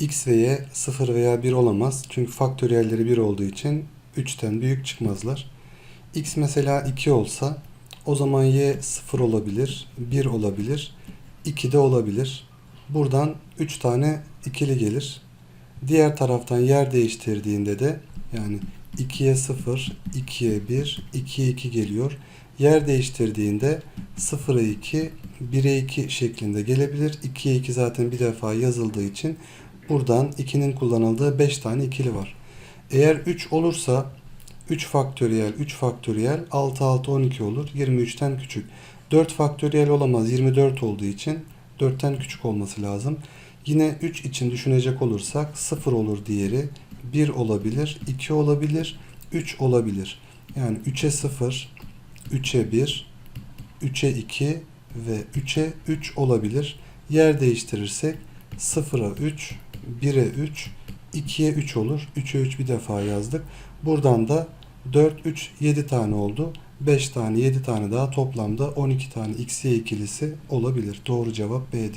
x ve y 0 veya 1 olamaz. Çünkü faktöriyelleri 1 olduğu için 3'ten büyük çıkmazlar. x mesela 2 olsa o zaman y 0 olabilir, 1 olabilir, 2 de olabilir. Buradan 3 tane ikili gelir. Diğer taraftan yer değiştirdiğinde de yani 2'ye 0, 2'ye 1, 2'ye 2 geliyor. Yer değiştirdiğinde 0'a 2, 1'e 2 şeklinde gelebilir. 2'ye 2 zaten bir defa yazıldığı için buradan 2'nin kullanıldığı 5 tane ikili var. Eğer 3 olursa 3 faktöriyel, 3 faktöriyel 6 6 12 olur. 23'ten küçük. 4 faktöriyel olamaz. 24 olduğu için 4'ten küçük olması lazım. Yine 3 için düşünecek olursak 0 olur diğeri. 1 olabilir, 2 olabilir, 3 olabilir. Yani 3'e 0, 3'e 1, 3'e 2 ve 3'e 3 olabilir. Yer değiştirirsek 0'a 3, 1'e 3, 2'ye 3 olur. 3'e 3 bir defa yazdık. Buradan da 4, 3, 7 tane oldu. 5 tane, 7 tane daha toplamda 12 tane xy ikilisi olabilir. Doğru cevap B'dir.